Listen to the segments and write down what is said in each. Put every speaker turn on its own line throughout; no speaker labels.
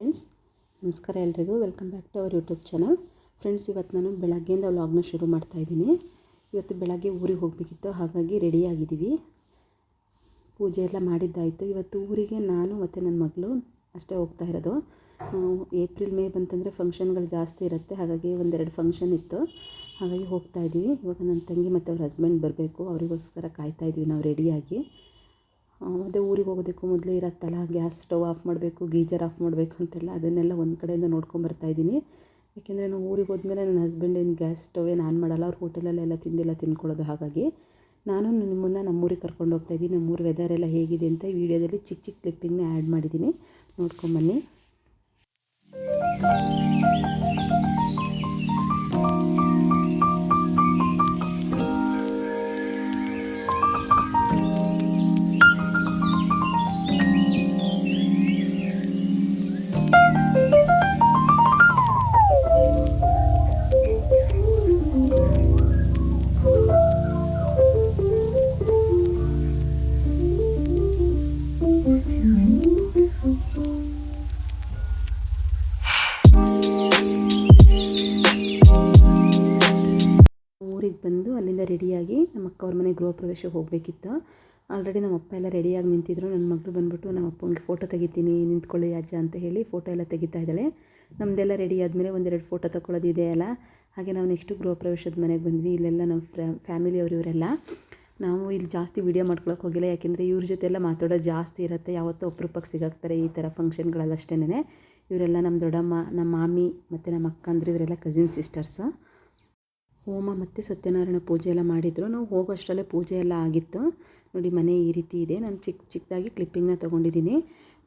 Friends ನಮಸ್ಕಾರ ಎಲ್ರಿಗೂ. Welcome back to our YouTube channel friends ಇವತ್ತು ನಾನು ಬೆಳಗ್ಗೆಯಿಂದ ವ್ಲಾಗ್ನ ಶುರು ಮಾಡ್ತಾ ಇದ್ದೀನಿ. ಇವತ್ತು ಬೆಳಗ್ಗೆ ಊರಿಗೆ ಹೋಗಬೇಕಿತ್ತು, ಹಾಗಾಗಿ ರೆಡಿ ಆಗಿದ್ದೀವಿ. ಪೂಜೆ ಎಲ್ಲ ಮಾಡಿದ್ದಾಯಿತು. ಇವತ್ತು ಊರಿಗೆ ನಾನು ಮತ್ತು ನನ್ನ ಮಗಳು ಅಷ್ಟೇ ಹೋಗ್ತಾ ಇರೋದು. ಏಪ್ರಿಲ್ ಮೇ ಬಂತಂದರೆ ಫಂಕ್ಷನ್ಗಳು ಜಾಸ್ತಿ ಇರುತ್ತೆ. ಹಾಗಾಗಿ ಒಂದೆರಡು ಫಂಕ್ಷನ್ ಇತ್ತು. ಹಾಗಾಗಿ ಹೋಗ್ತಾ ಇದ್ದೀವಿ. ಇವಾಗ ನನ್ನ ತಂಗಿ ಮತ್ತು ಅವ್ರ ಹಸ್ಬೆಂಡ್ ಬರಬೇಕು. ಅವರಿಗೋಸ್ಕರ ಕಾಯ್ತಾ ಇದ್ದೀವಿ. ನಾವು ರೆಡಿಯಾಗಿ ಮತ್ತು ಊರಿಗೆ ಹೋಗೋದಕ್ಕೂ ಮೊದಲೇ ಇರತ್ತಲ್ಲ, ಗ್ಯಾಸ್ ಸ್ಟವ್ ಆಫ್ ಮಾಡಬೇಕು, ಗೀಜರ್ ಆಫ್ ಮಾಡಬೇಕು ಅಂತೆಲ್ಲ ಅದನ್ನೆಲ್ಲ ಒಂದು ಕಡೆಯಿಂದ ನೋಡ್ಕೊಂಬರ್ತಾ ಇದ್ದೀನಿ. ಯಾಕೆಂದರೆ ನಾವು ಊರಿಗೆ ಹೋದ್ಮೇಲೆ ನನ್ನ ಹಸ್ಬೆಂಡ್ ಏನು ಗ್ಯಾಸ್ ಸ್ಟವ್ ಏನು ಆನ್ ಮಾಡಲ್ಲ, ಅವ್ರು ಹೋಟೆಲಲ್ಲೆಲ್ಲ ತಿಂಡಿಯೆಲ್ಲ ತಿಂದ್ಕೊಳ್ಳೋದು ಹಾಗಾಗಿ ನಾನು ನಿಮ್ಮನ್ನು ನಮ್ಮೂರಿಗೆ ಕರ್ಕೊಂಡು ಹೋಗ್ತಾ ಇದ್ದೀನಿ. ನಮ್ಮೂರು ವೆದರ್ ಎಲ್ಲ ಹೇಗಿದೆ ಅಂತ ವಿಡಿಯೋದಲ್ಲಿ ಚಿಕ್ಕ ಚಿಕ್ಕ ಕ್ಲಿಪ್ಪಿಂಗ್ನ ಆ್ಯಡ್ ಮಾಡಿದ್ದೀನಿ. ನೋಡ್ಕೊಂಬನ್ನಿ ರೆಡಿಯಾಗಿ ನಮ್ಮ ಅಕ್ಕ ಅವ್ರ ಮನೆ ಗೃಹ ಪ್ರವೇಶಕ್ಕೆ ಹೋಗಬೇಕಿತ್ತು. ಆಲ್ರೆಡಿ ನಮ್ಮ ಅಪ್ಪ ಎಲ್ಲ ರೆಡಿಯಾಗಿ ನಿಂತಿದ್ರು. ನನ್ನ ಮಗಳು ಬಂದುಬಿಟ್ಟು ನಮ್ಮ ಅಪ್ಪಂಗೆ ಫೋಟೋ ತೆಗಿತೀನಿ, ನಿಂತ್ಕೊಳ್ಳಿ ಅಜ್ಜ ಅಂತ ಹೇಳಿ ಫೋಟೋ ಎಲ್ಲ ತೆಗಿತಾ ಇದ್ದಾಳೆ. ನಮ್ಮದೆಲ್ಲ ರೆಡಿ ಆದಮೇಲೆ ಒಂದೆರಡು ಫೋಟೋ ತಗೊಳ್ಳೋದು ಇದೆಯಲ್ಲ ಹಾಗೆ ನಾವು ನೆಕ್ಸ್ಟು ಗೃಹ ಪ್ರವೇಶದ ಮನೆಗೆ ಬಂದ್ವಿ. ಇಲ್ಲೆಲ್ಲ ನಮ್ಮ ಫ್ಯಾಮಿಲಿ ಫ್ಯಾಮಿಲಿಯವರು ಇವರೆಲ್ಲ ನಾವು ಇಲ್ಲಿ ಜಾಸ್ತಿ ವೀಡಿಯೋ ಮಾಡ್ಕೊಳಕ್ಕೆ ಹೋಗಿಲ್ಲ. ಯಾಕೆಂದರೆ ಇವ್ರ ಜೊತೆ ಎಲ್ಲ ಮಾತಾಡೋದು ಜಾಸ್ತಿ ಇರುತ್ತೆ. ಯಾವತ್ತೋ ಅಪರೂಪಕ್ಕೆ ಸಿಗಾಕ್ತಾರೆ ಈ ಥರ ಫಂಕ್ಷನ್ಗಳಲ್ಲಷ್ಟೇ ಇವರೆಲ್ಲ ನಮ್ಮ ದೊಡ್ಡಮ್ಮ, ನಮ್ಮ ಮಾಮಿ ಮತ್ತು ನಮ್ಮ ಅಕ್ಕಂದ್ರೆ ಇವರೆಲ್ಲ ಕಸಿನ್ ಸಿಸ್ಟರ್ಸು ಹೋಮ ಮತ್ತು ಸತ್ಯನಾರಾಯಣ ಪೂಜೆ ಎಲ್ಲ ಮಾಡಿದರು. ನಾವು ಹೋಗೋ ಅಷ್ಟರಲ್ಲೇ ಪೂಜೆ ಎಲ್ಲ ಆಗಿತ್ತು. ನೋಡಿ, ಮನೆ ಈ ರೀತಿ ಇದೆ. ನಾನು ಚಿಕ್ಕ ಚಿಕ್ಕದಾಗಿ ಕ್ಲಿಪ್ಪಿಂಗ್ನ ತೊಗೊಂಡಿದ್ದೀನಿ.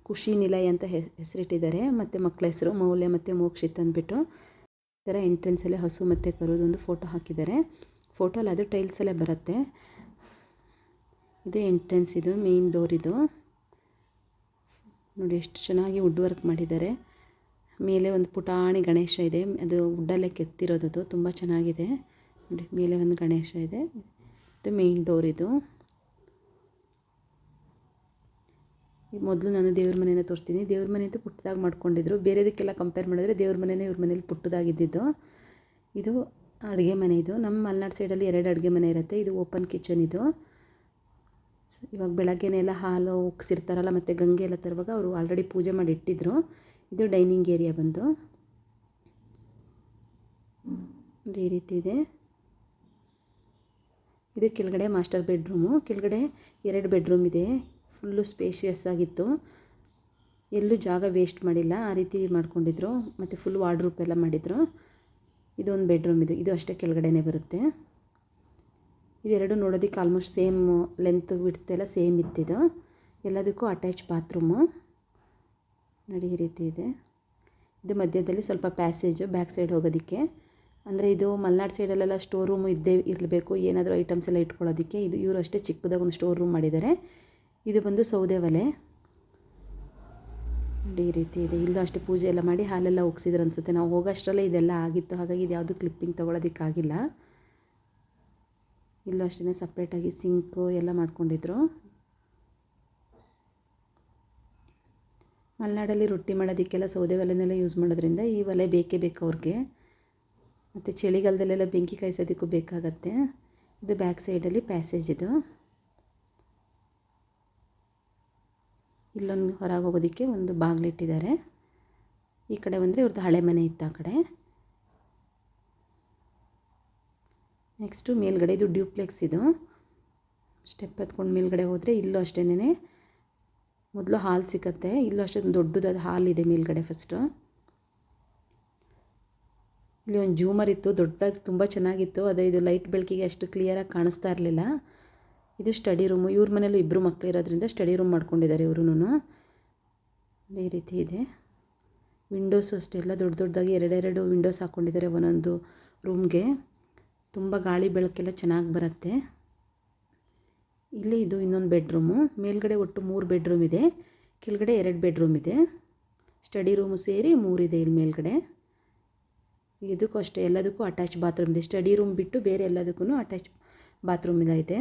ಖುಷಿ ನಿಲಯ ಅಂತ ಹೆಸರಿಟ್ಟಿದ್ದಾರೆ. ಮತ್ತು ಮಕ್ಕಳ ಹೆಸರು ಮೌಲ್ಯ ಮತ್ತು ಮೋಕ್ಷಿತ್ ಅಂದ್ಬಿಟ್ಟು ಈ ಥರ ಎಂಟ್ರೆನ್ಸಲ್ಲೇ ಹಸು ಮತ್ತು ಕರೋದೊಂದು ಫೋಟೋ ಹಾಕಿದ್ದಾರೆ. ಫೋಟೋಲ್ಲಿ ಅದು ಟೈಲ್ಸಲ್ಲೇ ಬರುತ್ತೆ. ಇದೇ ಎಂಟ್ರೆನ್ಸ್ ಇದು ಮೇಯ್ನ್ ಡೋರ್ ಇದು. ನೋಡಿ, ಎಷ್ಟು ಚೆನ್ನಾಗಿ ವುಡ್ ವರ್ಕ್ ಮಾಡಿದ್ದಾರೆ. ಮೇಲೆ ಒಂದು ಪುಟಾಣಿ ಗಣೇಶ ಇದೆ. ಅದು ವುಡ್ಡಲ್ಲೇ ಕೆತ್ತಿರೋದು ತುಂಬ ಚೆನ್ನಾಗಿದೆ. ನೋಡಿ, ಮೇಲೆ ಒಂದು ಗಣೇಶ ಇದೆ. ಇದು ಮೇನ್ ಡೋರ್ ಇದು. ಮೊದಲು ನಾನು ದೇವ್ರ ಮನೇನ ತೋರಿಸ್ತೀನಿ. ದೇವ್ರ ಮನೆ ಅಂತೂ ಪುಟ್ಟದಾಗಿ ಮಾಡ್ಕೊಂಡಿದ್ರು. ಬೇರೆದಕ್ಕೆಲ್ಲ ಕಂಪೇರ್ ಮಾಡಿದ್ರೆ ದೇವ್ರ ಮನೆಯೇ ಇವ್ರ ಮನೇಲಿ ಪುಟ್ಟದಾಗಿದ್ದಿದ್ದು. ಇದು ಅಡುಗೆ ಮನೆ ಇದು. ನಮ್ಮ ಮಲೆನಾಡು ಸೈಡಲ್ಲಿ ಎರಡು ಅಡುಗೆ ಮನೆ ಇರುತ್ತೆ. ಇದು ಓಪನ್ ಕಿಚನ್ ಇದು. ಇವಾಗ ಇವಾಗ ಬೆಳಗ್ಗೆನೆಲ್ಲ ಹಾಲು ಉಕ್ಸಿರ್ತಾರಲ್ಲ, ಮತ್ತು ಗಂಗೆ ಎಲ್ಲ ತರುವಾಗ ಅವರು ಆಲ್ರೆಡಿ ಪೂಜೆ ಮಾಡಿ ಇಟ್ಟಿದ್ರು. ಇದು ಡೈನಿಂಗ್ ಏರಿಯಾ ಬಂದು. ಈ ರೀತಿ ಇದೆ. ಇದು ಕೆಳಗಡೆ ಮಾಸ್ಟರ್ ಬೆಡ್ರೂಮು, ಕೆಳಗಡೆ ಎರಡು ಬೆಡ್ರೂಮ್ ಇದೆ. ಫುಲ್ಲು ಸ್ಪೇಷಿಯಸ್ ಆಗಿತ್ತು. ಎಲ್ಲೂ ಜಾಗ ವೇಸ್ಟ್ ಮಾಡಿಲ್ಲ. ಆ ರೀತಿ ಮಾಡ್ಕೊಂಡಿದ್ರು. ಮತ್ತು ಫುಲ್ ವಾರ್ಡ್ರೂಪ್ ಎಲ್ಲ ಮಾಡಿದರು. ಇದೊಂದು ಬೆಡ್ರೂಮ್ ಇದು. ಇದು ಅಷ್ಟೇ ಕೆಳಗಡೆನೇ ಬರುತ್ತೆ. ಇದೆರಡು ನೋಡೋದಕ್ಕೆ ಆಲ್ಮೋಸ್ಟ್ ಸೇಮ್ ಲೆಂತ್, ವಿಡ್ತ್ ಎಲ್ಲ ಸೇಮ್ ಇತ್ತಿದು ಎಲ್ಲದಕ್ಕೂ ಅಟ್ಯಾಚ್ ಬಾತ್ರೂಮು. ನೋಡಿ ಈ ರೀತಿ ಇದೆ. ಇದು ಮಧ್ಯದಲ್ಲಿ ಸ್ವಲ್ಪ ಪ್ಯಾಸೇಜು, ಬ್ಯಾಕ್ ಸೈಡ್ ಹೋಗೋದಕ್ಕೆ. ಅಂದರೆ ಇದು ಮಲೆನಾಡು ಸೈಡಲ್ಲೆಲ್ಲ ಸ್ಟೋರ್ ರೂಮ್ ಇದ್ದೇ ಇರಬೇಕು. ಏನಾದರೂ ಐಟಮ್ಸ್ ಎಲ್ಲ ಇಟ್ಕೊಳ್ಳೋದಕ್ಕೆ ಇದು ಇವರು ಅಷ್ಟೇ ಚಿಕ್ಕದಾಗಿ ಒಂದು ಸ್ಟೋರ್ ರೂಮ್ ಮಾಡಿದ್ದಾರೆ. ಇದು ಬಂದು ಸೌದೆ ಒಲೆ. ನೋಡಿ ಈ ರೀತಿ ಇದೆ. ಇಲ್ಲೂ ಅಷ್ಟೇ ಪೂಜೆ ಎಲ್ಲ ಮಾಡಿ ಹಾಲೆಲ್ಲ ಉಗ್ಸಿದ್ರು ಅನಿಸುತ್ತೆ. ನಾವು ಹೋಗೋಷ್ಟರಲ್ಲೇ ಇದೆಲ್ಲ ಆಗಿತ್ತು. ಹಾಗಾಗಿ ಇದು ಯಾವುದು ಕ್ಲಿಪ್ಪಿಂಗ್ ತೊಗೊಳೋದಕ್ಕಾಗಿಲ್ಲ. ಇಲ್ಲೂ ಅಷ್ಟೇ ಸಪ್ರೇಟಾಗಿ ಸಿಂಕು ಎಲ್ಲ ಮಾಡ್ಕೊಂಡಿದ್ರು. ಮಲೆನಾಡಲ್ಲಿ ರೊಟ್ಟಿ ಮಾಡೋದಕ್ಕೆಲ್ಲ ಸೌದೆ ಒಲೆನೆಲ್ಲ ಯೂಸ್ ಮಾಡೋದ್ರಿಂದ ಈ ಒಲೆ ಬೇಕೇ ಬೇಕು ಅವ್ರಿಗೆ. ಮತ್ತು ಚಳಿಗಾಲದಲ್ಲೆಲ್ಲ ಬೆಂಕಿ ಕಾಯಿಸೋದಕ್ಕೂ ಬೇಕಾಗತ್ತೆ. ಇದು ಬ್ಯಾಕ್ ಸೈಡಲ್ಲಿ ಪ್ಯಾಸೇಜ್ ಇದು. ಇಲ್ಲೊಂದು ಹೊರಗೆ ಹೋಗೋದಕ್ಕೆ ಒಂದು ಬಾಗಿಲಿಟ್ಟಿದ್ದಾರೆ ಈ ಕಡೆ ಬಂದರೆ ಇವ್ರದ್ದು ಹಳೆ ಮನೆ ಇತ್ತು ಆ ಕಡೆ. ನೆಕ್ಸ್ಟು ಮೇಲ್ಗಡೆ ಇದು ಡ್ಯೂಪ್ಲೆಕ್ಸ್ ಇದು. ಸ್ಟೆಪ್ ಹತ್ಕೊಂಡು ಮೇಲ್ಗಡೆ ಹೋದರೆ ಇಲ್ಲೂ ಅಷ್ಟೇನೆ ಮೊದಲು ಹಾಲ್ ಸಿಕ್ಕತ್ತೆ. ಇಲ್ಲೂ ಅಷ್ಟೊಂದು ದೊಡ್ಡದಾದ ಹಾಲ್ ಇದೆ ಮೇಲ್ಗಡೆ ಫಸ್ಟು ಇಲ್ಲಿ ಒಂದು ಜೂಮರ್ ಇತ್ತು, ದೊಡ್ಡದಾಗಿ ತುಂಬ ಚೆನ್ನಾಗಿತ್ತು. ಅದೇ ಇದು ಲೈಟ್ ಬೆಳಕಿಗೆ ಅಷ್ಟು ಕ್ಲಿಯರಾಗಿ ಕಾಣಿಸ್ತಾ ಇರಲಿಲ್ಲ. ಇದು ಸ್ಟಡಿ ರೂಮು ಇವ್ರ ಮನೇಲೂ ಇಬ್ಬರು ಮಕ್ಕಳು ಇರೋದ್ರಿಂದ ಸ್ಟಡಿ ರೂಮ್ ಮಾಡ್ಕೊಂಡಿದ್ದಾರೆ ಇವ್ರೂ ಈ ರೀತಿ ಇದೆ. ವಿಂಡೋಸು ಅಷ್ಟೇ ಎಲ್ಲ ದೊಡ್ಡ ದೊಡ್ಡದಾಗಿ ಎರಡೆರಡು ವಿಂಡೋಸ್ ಹಾಕ್ಕೊಂಡಿದ್ದಾರೆ ಒಂದೊಂದು ರೂಮ್ಗೆ ತುಂಬ ಗಾಳಿ ಬೆಳಕೆಲ್ಲ ಚೆನ್ನಾಗಿ ಬರುತ್ತೆ. ಇಲ್ಲಿ ಇದು ಇನ್ನೊಂದು ಬೆಡ್ರೂಮು ಮೇಲ್ಗಡೆ ಒಟ್ಟು ಮೂರು ಬೆಡ್ರೂಮ್ ಇದೆ. ಕೆಳಗಡೆ ಎರಡು ಬೆಡ್ರೂಮ್ ಇದೆ. ಸ್ಟಡಿ ರೂಮು ಸೇರಿ ಮೂರಿದೆ ಇಲ್ಲಿ ಮೇಲ್ಗಡೆ. ಇದಕ್ಕೂ ಅಷ್ಟೇ ಎಲ್ಲದಕ್ಕೂ ಅಟ್ಯಾಚ್ ಬಾತ್ರೂಮ್ ಇದೆ. ಸ್ಟಡಿ ರೂಮ್ ಬಿಟ್ಟು ಬೇರೆ ಎಲ್ಲದಕ್ಕೂ ಅಟ್ಯಾಚ್ ಬಾತ್ರೂಮ್ ಇಲ್ಲ ಇದೆ.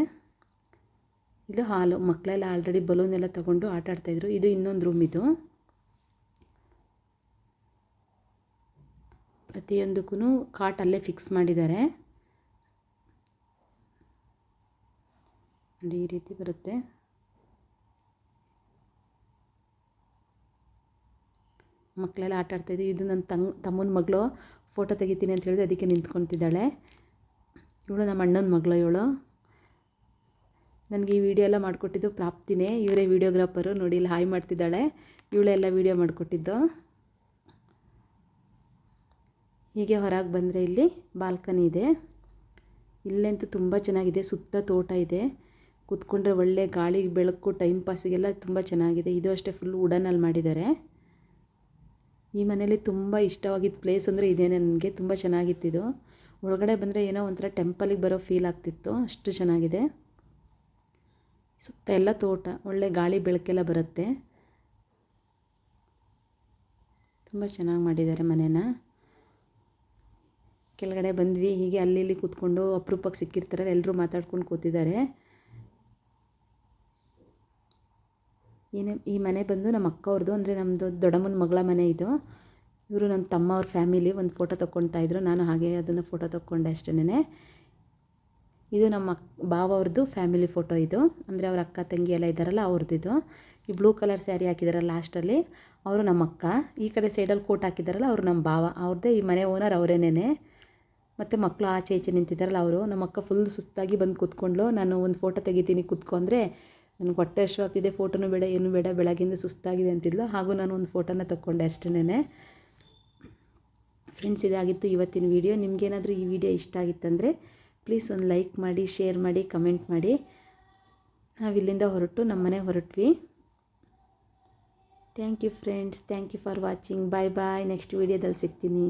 ಇದು ಹಾಲು ಮಕ್ಕಳೆಲ್ಲ ಆಲ್ರೆಡಿ ಬಲೂನ್ ಎಲ್ಲ ತೊಗೊಂಡು ಆಟ ಆಡ್ತಾಯಿದ್ರು ಇದು ಇನ್ನೊಂದು ರೂಮ್ ಇದು. ಪ್ರತಿಯೊಂದಕ್ಕೂ ಕಾಟ್ ಅಲ್ಲೇ ಫಿಕ್ಸ್ ಮಾಡಿದ್ದಾರೆ. ನೋಡಿ ಈ ರೀತಿ ಬರುತ್ತೆ. ಮಕ್ಕಳೆಲ್ಲ ಆಟ ಆಡ್ತಾಯಿದ್ದೆ ಇದು ನನ್ನ ತಂಗ್, ತಮ್ಮನ ಮಗಳು ಫೋಟೋ ತೆಗಿತೀನಿ ಅಂತ ಹೇಳಿದ್ರೆ ಅದಕ್ಕೆ ನಿಂತ್ಕೊತಿದ್ದಾಳೆ ಇವಳು ನಮ್ಮ ಅಣ್ಣನ ಮಗಳು ಇವಳು. ನನಗೆ ಈ ವಿಡಿಯೋ ಎಲ್ಲ ಮಾಡಿಕೊಟ್ಟಿದ್ದು ಪ್ರಾಪ್ತಿನೇ. ಇವರೇ ವಿಡಿಯೋಗ್ರಾಫರು ನೋಡಿ ಇಲ್ಲಿ ಹಾಯ್ ಮಾಡ್ತಿದ್ದಾಳೆ. ಇವಳೆಲ್ಲ ವೀಡಿಯೋ ಮಾಡಿಕೊಟ್ಟಿದ್ದು. ಹೀಗೆ ಹೊರಗೆ ಬಂದರೆ ಇಲ್ಲಿ ಬಾಲ್ಕನಿ ಇದೆ. ಇಲ್ಲಂತೂ ತುಂಬ ಚೆನ್ನಾಗಿದೆ. ಸುತ್ತ ತೋಟ ಇದೆ. ಕುತ್ಕೊಂಡ್ರೆ ಒಳ್ಳೆ ಗಾಳಿ, ಬೆಳಕು ಟೈಮ್ ಪಾಸಿಗೆಲ್ಲ ತುಂಬ ಚೆನ್ನಾಗಿದೆ. ಇದು ಅಷ್ಟೇ ಫುಲ್ ವುಡನಲ್ಲಿ ಮಾಡಿದ್ದಾರೆ. ಈ ಮನೇಲಿ ತುಂಬ ಇಷ್ಟವಾಗಿದ್ದ ಪ್ಲೇಸ್ ಅಂದರೆ ಇದೇ ನನಗೆ, ತುಂಬ ಚೆನ್ನಾಗಿತ್ತಿದು ಒಳಗಡೆ ಬಂದರೆ ಏನೋ ಒಂಥರ ಟೆಂಪಲಿಗೆ ಬರೋ ಫೀಲ್ ಆಗ್ತಿತ್ತು, ಅಷ್ಟು ಚೆನ್ನಾಗಿದೆ. ಸುತ್ತ ಎಲ್ಲ ತೋಟ, ಒಳ್ಳೆ ಗಾಳಿ ಬೆಳಕೆಲ್ಲ ಬರುತ್ತೆ. ತುಂಬ ಚೆನ್ನಾಗಿ ಮಾಡಿದ್ದಾರೆ ಮನೇನ. ಕೆಳಗಡೆ ಬಂದ್ವಿ, ಹೀಗೆ ಅಲ್ಲಿ ಇಲ್ಲಿ ಕೂತ್ಕೊಂಡು ಅಪರೂಪಕ್ಕೆ ಸಿಕ್ಕಿರ್ತಾರೆ ಎಲ್ಲರೂ ಮಾತಾಡ್ಕೊಂಡು ಕೂತಿದ್ದಾರೆ. ಏನೇ ಈ ಮನೆ ಬಂದು ನಮ್ಮ ಅಕ್ಕ ಅವ್ರದ್ದು ಅಂದರೆ ನಮ್ಮದು ದೊಡ್ಡಮ್ಮನ ಮಗಳ ಮನೆ ಇದು. ಇವರು ನಮ್ಮ ತಮ್ಮ ಅವ್ರ ಫ್ಯಾಮಿಲಿ ಒಂದು ಫೋಟೋ ತೊಗೊಳ್ತಾ ಇದ್ರು. ನಾನು ಹಾಗೆ ಅದನ್ನು ಫೋಟೋ ತೊಗೊಂಡೆ ಅಷ್ಟೇ ಇದು ನಮ್ಮ ಬಾವ ಅವ್ರದ್ದು ಫ್ಯಾಮಿಲಿ ಫೋಟೋ ಇದು. ಅಂದರೆ ಅವ್ರ ಅಕ್ಕ, ತಂಗಿ ಎಲ್ಲ ಇದ್ದಾರಲ್ಲ, ಅವ್ರದ್ದು ಈ ಬ್ಲೂ ಕಲರ್ ಸ್ಯಾರಿ ಹಾಕಿದಾರಲ್ಲ ಲಾಸ್ಟಲ್ಲಿ. ಅವರು ನಮ್ಮ ಅಕ್ಕ. ಈ ಕಡೆ ಸೈಡಲ್ಲಿ ಕೋಟ್ ಹಾಕಿದಾರಲ್ಲ, ಅವರು ನಮ್ಮ ಬಾವ. ಅವ್ರದ್ದೇ ಈ ಮನೆ ಓನರ್ ಅವರೇನೇ ಮತ್ತು ಮಕ್ಕಳು ಆಚೆ ಈಚೆ ನಿಂತಿದ್ದಾರಲ್ಲ ಅವರು. ನಮ್ಮ ಅಕ್ಕ ಫುಲ್ ಸುಸ್ತಾಗಿ ಬಂದು ಕೂತ್ಕೊಂಡ್ಲು ನಾನು ಒಂದು ಫೋಟೋ ತೆಗಿತೀನಿ ಕೂತ್ಕೊಂಡ್ರೆ ನನಗೆ ಹೊಟ್ಟೆ ಅಷ್ಟು ಆಗ್ತಿದೆ ಫೋಟೋನು ಬೇಡ, ಏನು ಬೇಡ ಬೆಳಗಿಂದ ಸುಸ್ತಾಗಿದೆ ಅಂತಿದ್ಲು. ಹಾಗೂ ನಾನು ಒಂದು ಫೋಟೋನ ತಕ್ಕೊಂಡೆ ಅಷ್ಟೇ ಫ್ರೆಂಡ್ಸ್ ಇದಾಗಿತ್ತು ಇವತ್ತಿನ ವೀಡಿಯೋ ನಿಮಗೇನಾದರೂ ಈ ವಿಡಿಯೋ ಇಷ್ಟ ಆಗಿತ್ತಂದರೆ ಪ್ಲೀಸ್ ಒಂದು ಲೈಕ್ ಮಾಡಿ ಶೇರ್ ಮಾಡಿ ಕಮೆಂಟ್ ಮಾಡಿ. ನಾವು ಇಲ್ಲಿಂದ ಹೊರಟು, ನಮ್ಮನೆ ಹೊರಟ್ವಿ. Thank you friends thank you for watching bye bye next ವೀಡಿಯೋದಲ್ಲಿ ಸಿಗ್ತೀನಿ.